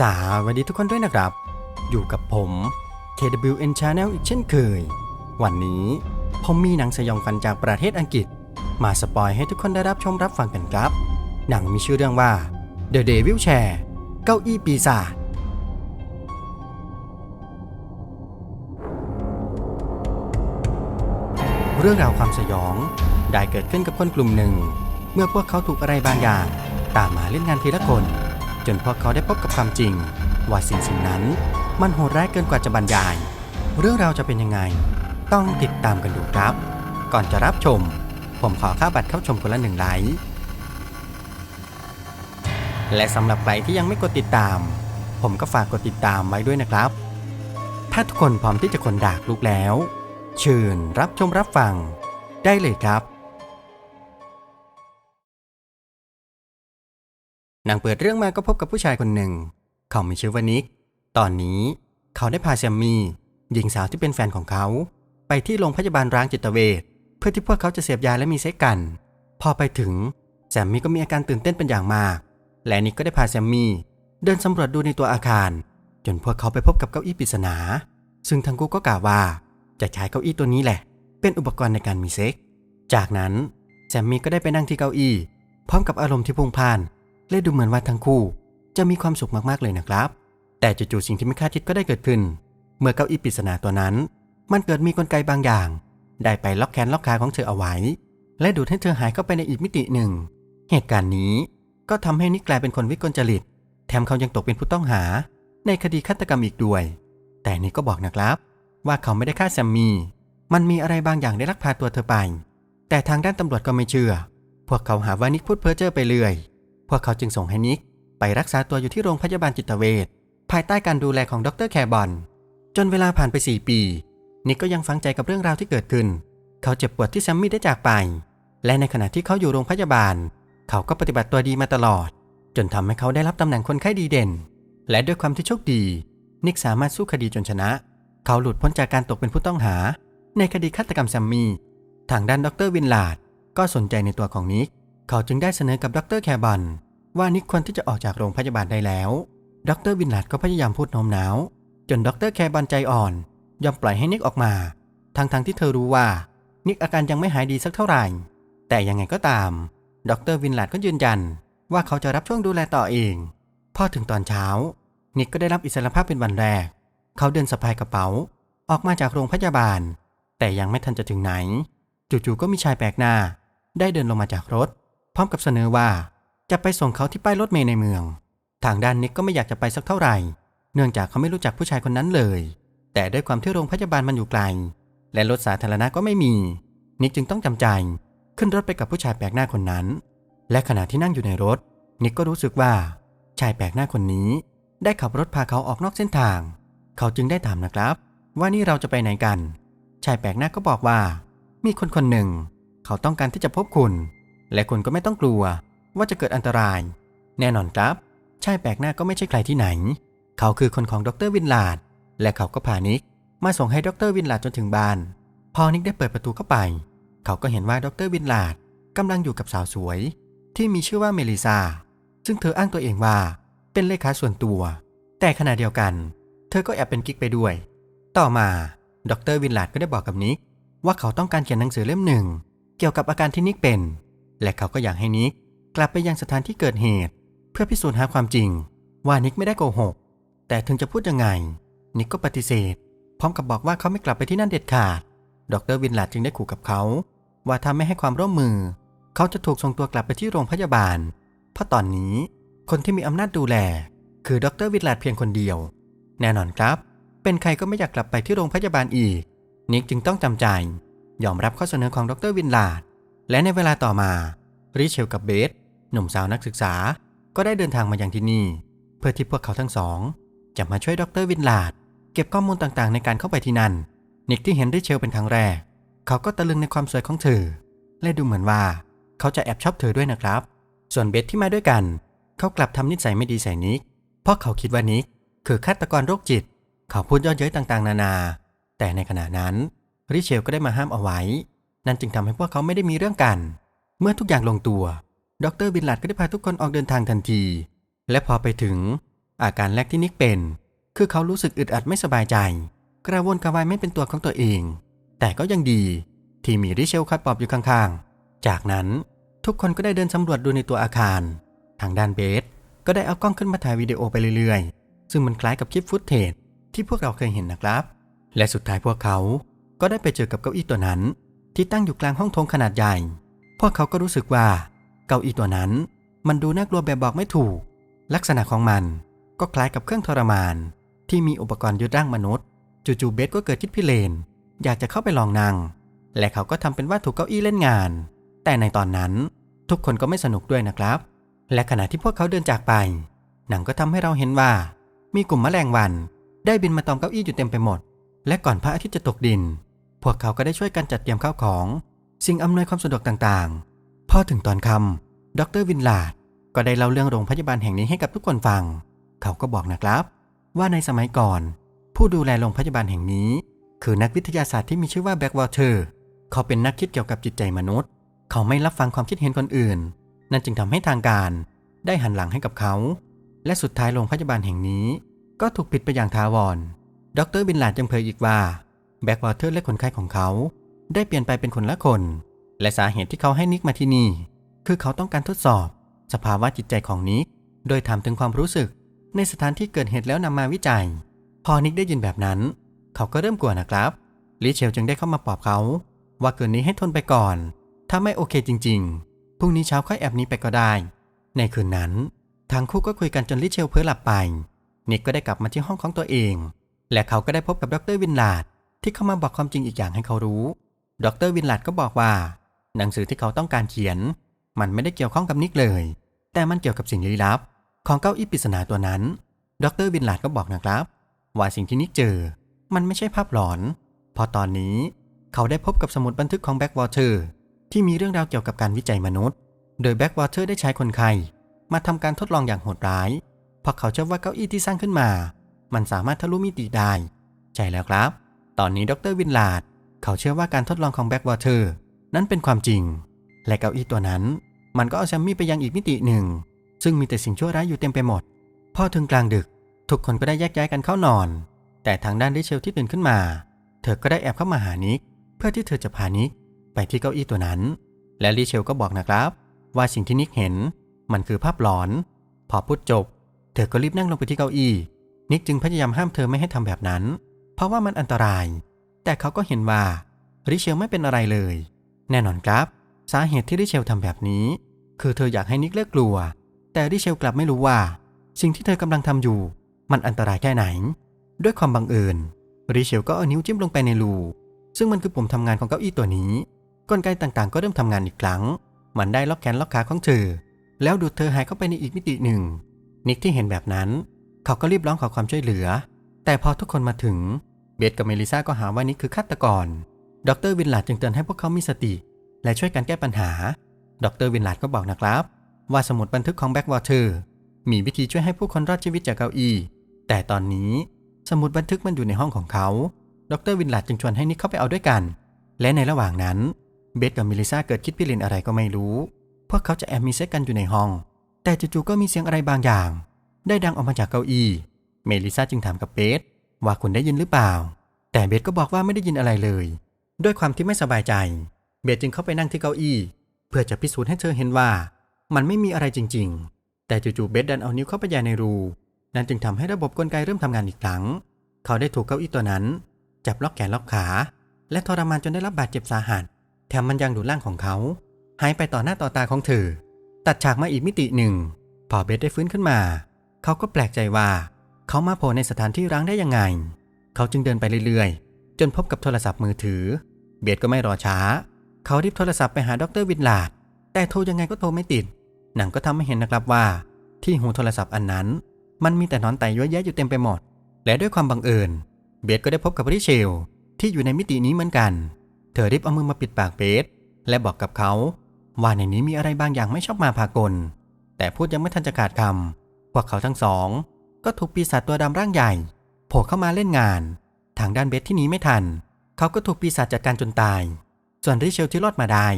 สวัสดีทุกคนด้วยนะครับ อยู่กับผม KWN Channel อีกเช่นเคย วันนี้ผมมีหนังสยองขวัญจากประเทศอังกฤษ มาสปอยให้ทุกคนได้รับชมรับฟังกันครับ หนังมีชื่อเรื่องว่า The Devil Chair เก้าอี้ปีศาจเรื่องราวความสยองได้เกิดขึ้นกับคนกลุ่มหนึ่ง เมื่อพวกเขาถูกอะไรบางอย่าง ตามมาเล่นงานทีละคน จนพวกเขาได้พบกับความจริง ว่าสิ่งสิ่งนั้นมันโหดร้ายเกินกว่าจะบรรยาย เรื่องราวจะเป็นยังไง ต้องติดตามกันดูครับ ก่อนจะรับชม ผมขอค่าบัตรเข้าชมคนละหนึ่งไลค์และสำหรับใครที่ยังไม่กดติดตาม ผมก็ฝากกดติดตามไว้ด้วยนะครับ ถ้าทุกคนพร้อมที่จะคนดากลูกแล้ว เชิญรับชมรับฟัง ได้เลยครับ นังเปิดเรื่องมาก็พบกับผู้ชายคนหนึ่ง เขามีชื่อว่านิก ตอนนี้เขาได้พาแซมมี่หญิงสาวที่เป็นแฟนของเขา ไปที่โรงพยาบาลร้างจิตเวชเพื่อที่พวกเขาจะเสพยาและมีเซ็กกัน พอไปถึงแซมมี่ก็มีอาการตื่นเต้นเป็นอย่างมาก และนิกก็ได้พาแซมมี่เดินสำรวจดูในตัวอาคาร จนพวกเขาไปพบกับเก้าอี้ปริศนา ซึ่งทั้งคู่ก็กล่าวว่า จะใช้เก้าอี้ตัวนี้แหละ เป็นอุปกรณ์ในการมีเซ็ก จากนั้นแซมมี่ก็ได้ไปนั่งที่เก้าอี้ พร้อมกับอารมณ์ที่พุ่งพ่าน และดูเหมือนว่าทั้งคู่ จะมีความสุขมากๆเลยนะครับ แต่จู่ๆสิ่งที่ไม่คาดคิดก็ได้เกิดขึ้น เมื่อเก้าอี้ปริศนาตัวนั้น มันเกิดมีกลไกบางอย่าง ได้ไปล็อกแขนล็อกขาของเธอเอาไว้ และดูดให้เธอหายเข้าไปในอีกมิติหนึ่ง เหตุการณ์นี้ก็ทำให้นิกกลายเป็นคนวิกลจริต แถมเขายังตกเป็นผู้ต้องหา ในคดีฆาตกรรมอีกด้วย แต่นิกก็บอกนะครับ ว่าเขาไม่ได้ฆ่าแซมมี่ มันมีอะไรบางอย่างได้ลักพาตัวเธอไป แต่ทางด้านตำรวจก็ไม่เชื่อ พวกเขาหาว่านิกพูดเพ้อเจ้อไปเรื่อย พวกเขาจึงส่งให้นิกไปรักษาตัวอยู่ที่โรงพยาบาลจิตเวชภายใต้การดูแลของดรแคร์บอน จนเวลาผ่านไป 4 ปี นิกก็ยังฝังใจกับเรื่องราวที่เกิดขึ้น เขาเจ็บปวดที่แซมมี่ได้จากไป และในขณะที่เขาอยู่โรงพยาบาล เขาก็ปฏิบัติตัวดีมาตลอด จนทำให้เขาได้รับตำแหน่งคนไข้ดีเด่น และด้วยความที่โชคดี นิกสามารถสู้คดีจนชนะ เขาหลุดพ้นจากการตกเป็นผู้ต้องหา ในคดีฆาตกรรมแซมมี่ ทางด้านดรวินลาดก็สนใจในตัวของนิก เขาจึงได้เสนอกับดรแคร์บอนว่านิกควรที่จะออกจากโรงพยาบาลได้แล้ว ดรวินลาดก็พยายามพูดโน้มน้าว จนดรแคร์บอนใจอ่อน ยอมปล่อยให้นิกออกมา ทั้งๆทที่เธอรู้ว่า นิกอาการยังไม่หายดีสักเท่าไหร่ แต่ยังไงก็ตาม ดรวินลาดก็ยืนยัน ว่าเขาจะรับช่วงดูแลต่อเอง พอถึงตอนเช้า นิกก็ได้รับอิสรภาพเป็นวันแรก เขาเดินสะพายกระเป๋า ออกมาจากโรงพยาบาล แต่ยังไม่ทันจะถึงไหน จู่ๆก็มีชายแปลกหน้า ได้เดินลงมาจากรถ พร้อมกับเสนอว่าจะไปส่งเขาที่ป้ายรถเมล์ในเมือง ทางด้านนิกก็ไม่อยากจะไปสักเท่าไหร่ เนื่องจากเขาไม่รู้จักผู้ชายคนนั้นเลย แต่ด้วยความที่โรงพยาบาลมันอยู่ไกล และรถสาธารณะก็ไม่มี นิกจึงต้องจำใจ ขึ้นรถไปกับผู้ชายแปลกหน้าคนนั้น และขณะที่นั่งอยู่ในรถ นิกก็รู้สึกว่าชายแปลกหน้าคนนี้ ได้ขับรถพาเขาออกนอกเส้นทาง เขาจึงได้ถามนะครับ ว่านี่เราจะไปไหนกัน ชายแปลกหน้าก็บอกว่า มีคนคนหนึ่ง เขาต้องการที่จะพบคุณ และคุณก็ไม่ต้องกลัวว่าจะเกิดอันตราย แน่นอนครับ ชายแปลกหน้าก็ไม่ใช่ใครที่ไหน เขาคือคนของดรวินลาด และเขาก็พานิกมาส่งให้ดรวินลาดจนถึงบ้าน พอนิกได้เปิดประตูเข้าไป เขาก็เห็นว่าดรวินลาดกำลังอยู่กับสาวสวย ที่มีชื่อว่าเมลิซาซึ่งเธออ้างตัวเองว่าเป็นเลขาส่วนตัว แต่ขณะเดียวกัน เธอก็แอบเป็นกิ๊กไปด้วย ต่อมาดรวินลาดก็ได้บอกกับนิกว่าเขาต้องการเขียนหนังสือเล่มหนึ่ง เกี่ยวกับอาการที่นิกเป็น และเขาก็อยากให้นิกกลับไปยังสถานที่เกิดเหตุ เพื่อพิสูจน์หาความจริง ว่านิกไม่ได้โกหก แต่ถึงจะพูดยังไง นิกก็ปฏิเสธ พร้อมกับบอกว่าเขาไม่กลับไปที่นั่นเด็ดขาด ดรวินลาดจึงได้ขู่กับเขา ว่าถ้าไม่ให้ความร่วมมือ เขาจะถูกส่งตัวกลับไปที่โรงพยาบาล เพราะตอนนี้คนที่มีอำนาจดูแล คือดรวินลาดเพียงคนเดียว แน่นอนครับ เป็นใครก็ไม่อยากกลับไปที่โรงพยาบาลอีก นิกจึงต้องจำใจ ยอมรับข้อเสนอของดรวินลาด และในเวลาต่อมาริเชลกับเบสหนุ่มสาวนักศึกษาก็ได้เดินทางมายังที่นี่ เพื่อที่พวกเขาทั้งสอง จะมาช่วยดรวินลาดเก็บข้อมูลต่างๆ ในการเข้าไปที่นั่น นิกที่เห็นริเชลเป็นครั้งแรก เขาก็ตะลึงในความสวยของเธอ และดูเหมือนว่าเขาจะแอบชอบเธอด้วยนะครับ ส่วนเบสที่มาด้วยกัน เขากลับทำนิสัยไม่ดีใส่นิก เพราะเขาคิดว่านิกคือฆาตกรโรคจิต เขาพูดย่อเย้ยต่างๆ นานา แต่ในขณะนั้นริเชลก็ได้มาห้ามเอาไว้ นั่นจึงทำให้พวกเขาไม่ได้มีเรื่องกัน เมื่อทุกอย่างลงตัว ดรวินลัดก็ได้พาทุกคนออกเดินทางทันที และพอไปถึง อาการแรกที่นิกเป็น คือเขารู้สึกอึดอัดไม่สบายใจ กระวนกระวายไม่เป็นตัวของตัวเอง แต่ก็ยังดีที่มีริเชลคอยปลอบอยู่ข้างๆ จากนั้นทุกคนก็ได้เดินสำรวจดูในตัวอาคาร ทางด้านเบสก็ได้เอากล้องขึ้นมาถ่ายวิดีโอไปเรื่อยๆ ซึ่งมันคล้ายกับคลิปฟุตเทจที่พวกเราเคยเห็นนะครับ และสุดท้ายพวกเขาก็ได้ไปเจอกับเก้าอี้ตัวนั้น ที่ตั้งอยู่กลางห้องโถงขนาดใหญ่ พวกเขาก็รู้สึกว่าเก้าอี้ตัวนั้น มันดูน่ากลัวแบบบอกไม่ถูก ลักษณะของมันก็คล้ายกับเครื่องทรมาน ที่มีอุปกรณ์ยึดร่างมนุษย์ จู่ๆเบสก็เกิดคิดพิเรนอยากจะเข้าไปลองนั่ง และเขาก็ทำเป็นว่าถูกเก้าอี้เล่นงาน แต่ในตอนนั้นทุกคนก็ไม่สนุกด้วยนะครับ และขณะที่พวกเขาเดินจากไป หนังก็ทำให้เราเห็นว่า มีกลุ่มแมลงวัน ได้บินมาตอมเก้าอี้อยู่เต็มไปหมด และก่อนพระอาทิตย์จะตกดิน พวกเขาก็ได้ช่วยกันจัดเตรียมข้าวของ สิ่งอำนวยความสะดวกต่างๆ พอถึงตอนคำดรวินลาดก็ได้เล่าเรื่องโรงพยาบาลแห่งนี้ให้กับทุกคนฟัง เขาก็บอกนะครับ ว่าในสมัยก่อน ผู้ดูแลโรงพยาบาลแห่งนี้ คือนักวิทยาศาสตร์ที่มีชื่อว่าแบ็กวอเตอร์เขาเป็นนักคิดเกี่ยวกับจิตใจมนุษย์ เขาไม่รับฟังความคิดเห็นคนอื่น นั่นจึงทำให้ทางการได้หันหลังให้กับเขา และสุดท้ายโรงพยาบาลแห่งนี้ ก็ถูกปิดไปอย่างทาวร ดรบินลาดยังเผยอีกว่า แบ็กวอเตอร์และคนไข้ของเขา ได้เปลี่ยนไปเป็นคนละคน และสาเหตุที่เขาให้นิกมาที่นี่ คือเขาต้องการทดสอบ สภาวะจิตใจของนิก โดยถามถึงความรู้สึก ในสถานที่เกิดเหตุแล้วนำมาวิจัย พอนิกได้ยินแบบนั้น เขาก็เริ่มกลัวนะครับลิเชลจึงได้เข้ามาปลอบเขา ว่าเกินนี้ให้ทนไปก่อน ถ้าไม่โอเคจริง ๆ พรุ่งนี้เช้าค่อยแอบนี้ไปก็ได้ ในคืนนั้นทั้งคู่ก็คุยกันจนลิเชลเพ้อหลับไป นิกก็ได้กลับมาที่ห้องของตัวเอง และเขาก็ได้พบกับดรวินลาด ที่เข้ามาบอกความจริงอีกอย่างให้เขารู้ ดรวินลาดก็บอกว่า หนังสือที่เขาต้องการเขียน มันไม่ได้เกี่ยวข้องกับนิกเลย แต่มันเกี่ยวกับสิ่งลี้ลับ ของเก้าอี้ปริศนาตัวนั้น ดรวินลาดก็บอกนะครับ ว่าสิ่งที่นิกเจอ มันไม่ใช่ภาพหลอน พอตอนนี้เขาได้พบกับสมุดบันทึกของแบ็กวอเตอร์ที่มีเรื่องราวเกี่ยวกับการวิจัยมนุษย์ โดยแบ็กวอเตอร์ได้ใช้คนไข้มาทำการทดลองอย่างโหดร้ายเพราะเขาเชื่อว่าเก้าอี้ที่สร้างขึ้นมา มันสามารถทะลุมิติได้ ใช่แล้วครับ ตอนนี้ดรวินลาดเขาเชื่อว่าการทดลองของแบ็กวอเตอร์นั้นเป็นความจริง และเก้าอี้ตัวนั้น มันก็เอาแซมมี่ไปยังอีกมิติหนึ่ง ซึ่งมีแต่สิ่งชั่วร้ายอยู่เต็มไปหมด พอถึงกลางดึก ทุกคนก็ได้แยกย้ายกันเข้านอน แต่ทางด้านดิเชลที่ตื่นขึ้นมา เธอก็ได้แอบเข้ามาหานิก เพื่อที่เธอจะพานิกไปที่เก้าอี้ตัวนั้น และลิเชลก็บอกนะครับ ว่าสิ่งที่นิกเห็น มันคือภาพหลอน พอพูดจบ เธอก็รีบนั่งลงไปที่เก้าอี้ นิกจึงพยายามห้ามเธอไม่ให้ทำแบบนั้น เพราะว่ามันอันตราย แต่เขาก็เห็นว่าริเชลไม่เป็นอะไรเลย แน่นอนครับ สาเหตุที่ริเชลทำแบบนี้ คือเธออยากให้นิกเลิกกลัว แต่ริเชลกลับไม่รู้ว่า สิ่งที่เธอกำลังทำอยู่ มันอันตรายแค่ไหน ด้วยความบังเอิญริเชลก็เอานิ้วจิ้มลงไปในรูซึ่งมันคือปุ่มทำงานของเก้าอี้ตัวนี้กลไกต่างๆ ก็เริ่มทำงานอีกครั้ง มันได้ล็อกแขนล็อกขาของเธอ แล้วดูดเธอหายเข้าไปในอีกมิติหนึ่ง นิกที่เห็นแบบนั้น เขาก็รีบร้องขอความช่วยเหลือ แต่พอทุกคนมาถึง เบสกับเมลิซาก็หาว่านิกคือฆาตกร ดรวินลาดจึงเตือนให้พวกเขามีสติ และช่วยกันแก้ปัญหา ดรวินลาดก็บอกนะครับ ว่าสมุดบันทึกของแบ็กวอเตอร์มีวิธีช่วยให้ผู้คนรอดชีวิตจากเก้าอี้ แต่ตอนนี้สมุดบันทึกมันอยู่ในห้องของเขา ดรวินลาดจึงชวนให้นิกเข้าไปเอาด้วยกัน และในระหว่างนั้น เบสกับมิลิซาเกิดคิดพิเรนอะไรก็ไม่รู้ พวกเขาจะแอบมีเซ็กกันอยู่ในห้อง แต่จู่ๆก็มีเสียงอะไรบางอย่าง ได้ดังออกมาจากเก้าอี้ เมลิซาจึงถามกับเบสว่าคุณได้ยินหรือเปล่า แต่เบสก็บอกว่าไม่ได้ยินอะไรเลย ด้วยความที่ไม่สบายใจ เบสจึงเข้าไปนั่งที่เก้าอี้ เพื่อจะพิสูจน์ให้เธอเห็นว่า มันไม่มีอะไรจริง ๆ แต่จู่ๆเบสดันเอานิ้วเข้าไปยายในรู นั่นจึงทำให้ระบบกลไกเริ่มทำงานอีกครั้ง เขาได้ถูกเก้าอี้ตัวนั้น จับล็อกแขนล็อกขา และทรมานจนได้รับบาดเจ็บสาหัส แถมมันยังดูดร่างของเขาหายไปต่อหน้าต่อตาของเธอ ตัดฉากมาอีกมิติหนึ่ง พอเบสได้ฟื้นขึ้นมา เขาก็แปลกใจว่า เขามาโผล่ในสถานที่ร้างได้ยังไง เขาจึงเดินไปเรื่อยๆ จนพบกับโทรศัพท์มือถือ เบสก็ไม่รอช้า เขารีบโทรศัพท์ไปหาดรวินลาด แต่โทรยังไงก็โทรไม่ติด หนังก็ทำให้เห็นนะครับว่า ที่หูโทรศัพท์อันนั้น มันมีแต่นอนไตเยอะแยะอยู่เต็มไปหมด และด้วยความบังเอิญ เบสก็ได้พบกับริเชล ที่อยู่ในมิตินี้เหมือนกัน เธอรีบเอามือมาปิดปากเบสและบอกกับเขาว่าในนี้มีอะไรบางอย่างไม่ชอบมาพากล แต่พูดยังไม่ทันจะขาดคำพวกเขาทั้งสอง ก็ถูกปีศาจตัวดำร่างใหญ่โผล่เข้ามาเล่นงาน ทางด้านเบสที่หนีไม่ทัน เขาก็ถูกปีศาจจัดการจนตาย ส่วนริเชลที่รอดมาได้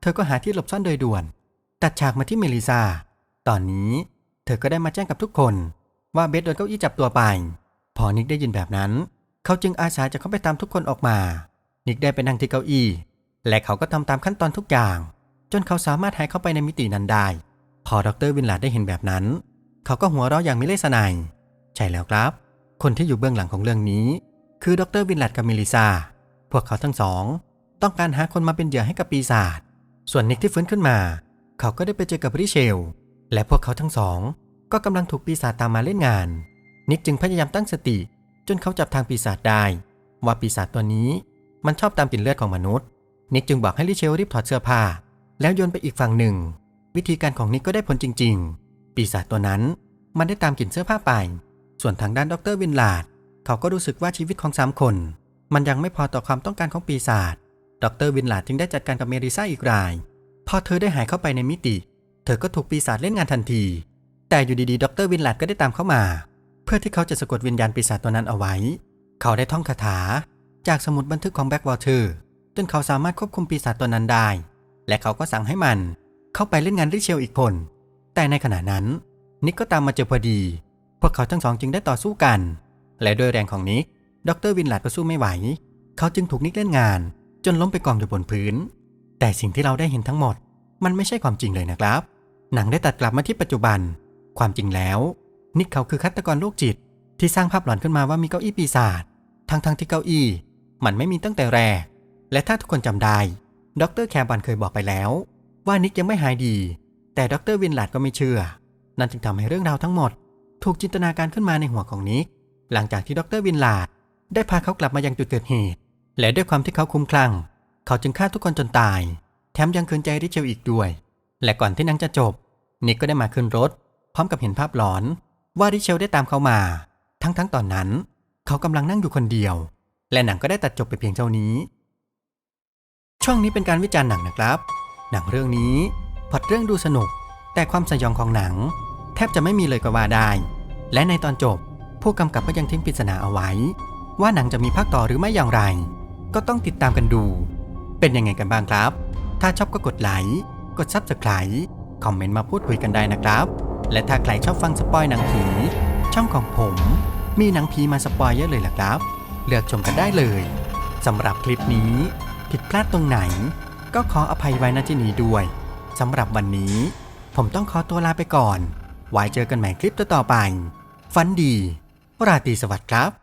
เธอก็หาที่หลบซ่อนโดยด่วน ตัดฉากมาที่เมลิซา ตอนนี้เธอก็ได้มาแจ้งกับทุกคน ว่าเบสโดนเก้าอี้จับตัวไป พอนิกได้ยินแบบนั้น เขาจึงอาสาจะเข้าไปตามทุกคนออกมา นิกได้ไปนั่งที่เก้าอี้ และเขาก็ทำตามขั้นตอนทุกอย่าง จนเขาสามารถหายเข้าไปในมิตินั้นได้ พอดรวินลาดได้เห็นแบบนั้น เขาก็หัวเราะอย่างมิเลสนายใช่แล้วครับ คนที่อยู่เบื้องหลังของเรื่องนี้ คือดรวินลาดกับมิลิซา พวกเขาทั้งสอง ต้องการหาคนมาเป็นเหยื่อให้กับปีศาจ ส่วนนิกที่ฟื้นขึ้นมา เขาก็ได้ไปเจอกับริเชล และพวกเขาทั้งสอง ก็กำลังถูกปีศาจตามมาเล่นงาน นิกจึงพยายามตั้งสติ จนเขาจับทางปีศาจได้ ว่าปีศาจตัวนี้มันชอบตามกลิ่นเลือดของมนุษย์ นิกจึงบอกให้ริเชลรีบถอดเสื้อผ้า แล้วโยนไปอีกฝั่งหนึ่ง วิธีการของนิกก็ได้ผลจริง ๆ ปีศาจตัวนั้นมันได้ตามกลิ่นเสื้อผ้าไป ส่วนทางด้านดรวินลาดเขาก็รู้สึกว่าชีวิตของสามคน มันยังไม่พอต่อความต้องการของปีศาจ ดรวินลาดจึงได้จัดการกับเมริซ่าอีกราย พอเธอได้หายเข้าไปในมิติ เธอก็ถูกปีศาจเล่นงานทันที แต่อยู่ดีๆ ดรวินลาดก็ได้ตามเข้ามา เพื่อที่เขาจะสะกดวิญญาณปีศาจตัวนั้นเอาไว้ เขาได้ท่องคาถา จากสมุดบันทึกของแบ็กวอเตอร์จนเขาสามารถควบคุมปีศาจตัวนั้นได้ และเขาก็สั่งให้มัน เข้าไปเล่นงานริเชลอีกคน แต่ในขณะนั้น นิกก็ตามมาเจอพอดี พวกเขาทั้งสองจึงได้ต่อสู้กัน และด้วยแรงของนิกดรวินลาดก็สู้ไม่ไหว เขาจึงถูกนิกเล่นงาน จนล้มไปกองอยู่บนพื้น แต่สิ่งที่เราได้เห็นทั้งหมด มันไม่ใช่ความจริงเลยนะครับ หนังได้ตัดกลับมาที่ปัจจุบัน ความจริงแล้ว นิกเขาคือฆาตกรโรคจิต ที่สร้างภาพหลอนขึ้นมาว่ามีเก้าอี้ปีศาจทั้งๆที่เก้าอี้ มันไม่มีตั้งแต่แรก และถ้าทุกคนจำได้ ดรแคร์บันเคยบอกไปแล้ว ว่านิกยังไม่หายดี แต่ดรวินลาดก็ไม่เชื่อ นั่นจึงทำให้เรื่องราวทั้งหมด ถูกจินตนาการขึ้นมาในหัวของนิก หลังจากที่ดรวินลาดได้พาเขากลับมายังจุดเกิดเหตุ และด้วยความที่เขาคุ้มคลั่ง เขาจึงฆ่าทุกคนจนตาย แถมยังคืนใจริเชลอีกด้วย และก่อนที่นังจะจบ นิกก็ได้มาขึ้นรถ พร้อมกับเห็นภาพหลอน ว่าริเชลได้ตามเขามา ทั้งๆตอนนั้น เขากำลังนั่งอยู่คนเดียว และหนังก็ได้ตัดจบไปเพียงเท่านี้ ช่วงนี้เป็นการวิจารณ์หนังนะครับ หนังเรื่องนี้ พล็อดเรื่องดูสนุก แต่ความสยองของหนัง แทบจะไม่มีเลยก็ว่าได้ และในตอนจบ ผู้กำกับก็ยังทิ้งปริศนาเอาไว้ ว่าหนังจะมีภาคต่อหรือไม่อย่างไร ก็ต้องติดตามกันดู เป็นยังไงกันบ้างครับ ถ้าชอบก็กดไลค์กดซับสไคร b ์คอมเมนต์มาพูดคุยกันได้นะครับ และถ้าใครชอบฟังสปอยหนังผีช่องของผม มีหนังผีมาสปอยเยอะเลยล่ะครับ เลือกชมกันได้เลยสำหรับคลิปนี้ ผิดพลาดตรงไหน ก็ขออภัยไว้ณที่นี้ด้วย สำหรับวันนี้ ผมต้องขอตัวลาไปก่อน ไว้เจอกันใหม่คลิปต่อๆไป ฝันดี ราตรีสวัสดิ์ครับ